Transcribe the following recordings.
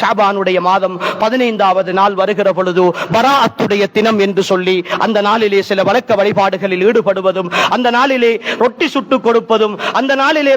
ஷாபானுடைய மாதம் பதினைந்தாவது நாள் வருகிற பொழுது பராஅத்துடைய தினம் என்று சொல்லி அந்த நாளிலே சில வழக்க வழிபாடுகளில் ஈடுபடுவதும் அந்த நாளிலே ரொட்டி சுட்டு கொடுப்பதும் அந்த நாளிலே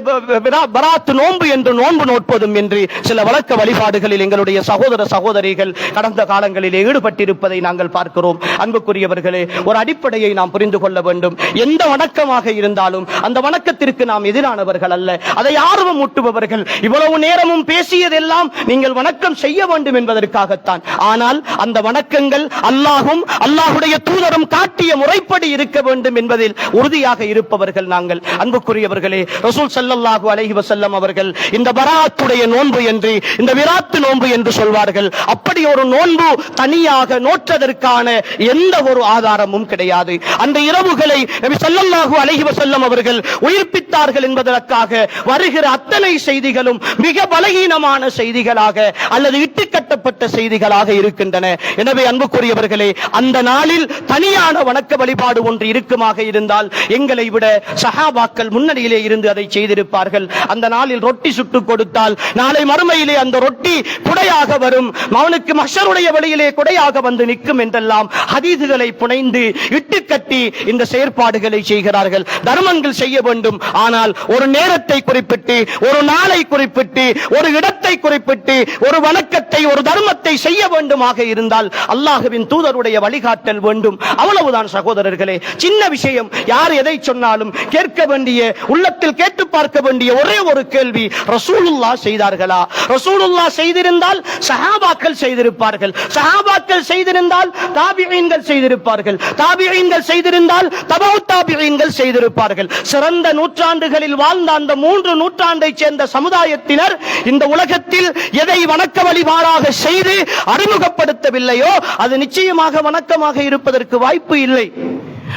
பராத்து நோன்பு என்று நோன்பு நோட்பதும் என்று சில வழக்க வழிபாடுகளில் எங்களுடைய சகோதர சகோதரிகள் கடந்த காலங்களிலே ஈடுபட்டிருப்பதை நாங்கள் பார்க்கிறோம். அன்புக்குரியவர்களே ஒரு அடிப்படையை நாம் புரிந்து கொள்ள வேண்டும். எந்த வணக்கமாக இருந்தாலும் அந்த வணக்கத்திற்கு நாம் எதிரானவர்கள் அல்ல. அதை ஆர்வம் ஊட்டுபவர்கள் இவ்வளவு நேரமும் பேசியதெல்லாம் நீங்கள் வணக்கம் செய்ய வேண்டும் என்பதற்காகத்தான். ஆனால் அந்த வணக்கங்கள் அல்லாஹும் அல்லாஹுடைய தூதரும் காட்டிய முறைப்படி இருக்க வேண்டும் என்பதில் உறுதியாக இருப்பவர்கள் நாங்கள். அன்புக்குரியவர்களே ரசூல் ஸல்லல்லாஹு அலஹி வசல்லம் அவர்கள் இந்த பராத்துடைய நோன்பு என்று இந்த விராத்து நோன்பு என்று சொல்வார்கள். அப்படி ஒரு நோன்பு தனியாக நோற்றதற்கான எந்த ஒரு ஆதாரமும் கிடையாது. அந்த இரவுகளை நபி ஸல்லல்லாஹு அலைஹி வஸல்லம் அவர்கள் உயிர்ப்பித்தார்கள் என்பதற்காக வருகிற அத்தனை செய்திகளும் மிக பலகீனமான செய்திகளாக அல்லது இட்டுக்கட்டப்பட்ட செய்திகளாக இருக்கின்றன. எனவே அன்புக்குரியவர்களே அந்த நாளில் தனியான வணக்க வழிபாடு ஒன்று இருக்குமாக இருந்தால் எங்களை விட சஹாபாக்கள் முன்னணியிலே இருந்து அதை செய்திருப்பார்கள். அந்த நாளில் ரொட்டி சுட்டு கொடுத்தால் நாளை மறுமையிலே அந்த ரொட்டி குடையாக வரும். அவனுக்கு மஷருடைய வழியிலே குடையாக வந்து நிற்கும் என்றெல்லாம் ஹதீதுகளை புனைந்து இட்டுக்கட்டி இந்த செயற்பாடுகளை செய்கிறார்கள். தர்மங்கள் செய்ய வேண்டும். ஆனால் ஒரு நேரத்தை குறிப்பிட்டு ஒரு நாளை குறிப்பிட்டு ஒரு இடத்தை குறிப்பிட்டு ஒரு வணக்கத்தை ஒரு தர்மத்தை செய்ய வேண்டுமாக இருந்தால் அல்லாஹுவின் தூதருடைய வழிகாட்டல் வேண்டும். அவ்வளவுதான் சகோதரர்களே. சின்ன விஷயம் யார் எதை சொன்னாலும் கேட்க வேண்டிய உள்ளத்தில் கேட்டு பார்க்க வேண்டிய ஒரே ஒரு கேள்வி ரசூலுல்லா செய்தார்களா? ரசூலுல்லா செய்திருந்தால் சஹாபாக்கள் செய்திருப்பார்கள். சஹாபாக்கள் செய்திருந்தால் தாபியங்கள் செய்திருப்பார்கள். தாபியங்கள் செய்திருந்தால் தபவு தாபியங்கள் செய்திருப்பார்கள். சிறந்த நூற்றாண்டுகளில் வாழ்ந்த அந்த மூன்று நூற்றாண்டைச் சேர்ந்த சமுதாயத்தினர் இந்த உலகத்தில் எதை வணக்க வழிபாடாக செய்து அறிமுகப்படுத்தவில்லையோ அது நிச்சயமாக வணக்கமாக இருப்பதற்கு வாய்ப்பு இல்லை.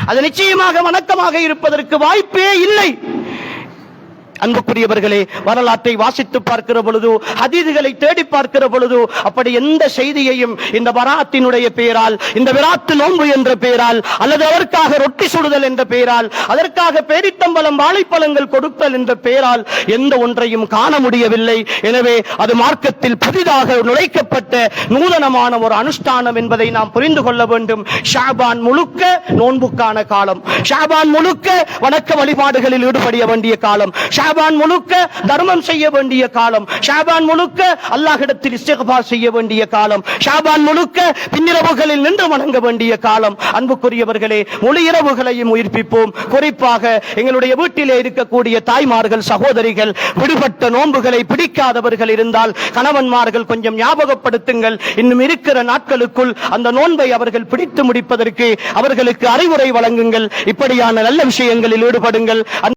அது நிச்சயமாக வணக்கமாக இருப்பதற்கு வாய்ப்பே இல்லை. அன்புக்குரியவர்களே வரலாற்றை வாசித்து பார்க்கிற பொழுது ஹதீதுகளை தேடி பார்க்கிற பொழுது அப்படி எந்த செய்தியையும் இந்த வராத்தினுடைய பெயரால் இந்த விராத்து நோன்பு என்ற பெயரால் அல்லது அதற்காக ரொட்டி சுடுதல் என்ற பெயரால் அதற்காக பேரித்தம்பலம் வாழைப்பழங்கள் கொடுத்தல் என்ற பெயரால் எந்த ஒன்றையும் காண முடியவில்லை. எனவே அது மார்க்கத்தில் புதிதாக நுழைக்கப்பட்ட நூதனமான ஒரு அனுஷ்டானம் என்பதை நாம் புரிந்து கொள்ள வேண்டும். ஷாபான் முழுக்க நோன்புக்கான காலம். ஷாபான் முழுக்க வணக்க வழிபாடுகளில் ஈடுபட வேண்டிய காலம். ஷாபான் முழுக்க தர்மம் செய்ய வேண்டிய காலம். ஷாபான் முழுக்க அல்லாஹிடத்தில் இஸ்திக்பார் செய்ய வேண்டிய காலம். ஷாபான் முழுக்க பின்னிரவுகளில் நின்று வணங்க வேண்டிய காலம். அன்புக்குரியவர்களே முழு இரவுகளையும் உயிர்ப்பிப்போம். குறிப்பாக எங்களுடைய வீட்டிலே இருக்கக்கூடிய தாய்மார்கள் சகோதரிகள் விடுபட்ட நோன்புகளை பிடிக்காதவர்கள் இருந்தால் கணவன்மார்கள் கொஞ்சம் ஞாபகப்படுத்துங்கள். இன்னும் இருக்கிற நாட்களுக்குள் அந்த நோன்பை அவர்கள் பிடித்து முடிப்பதற்கு அவர்களுக்கு அறிவுரை வழங்குங்கள். இப்படியான நல்ல விஷயங்களில் ஈடுபடுங்கள்.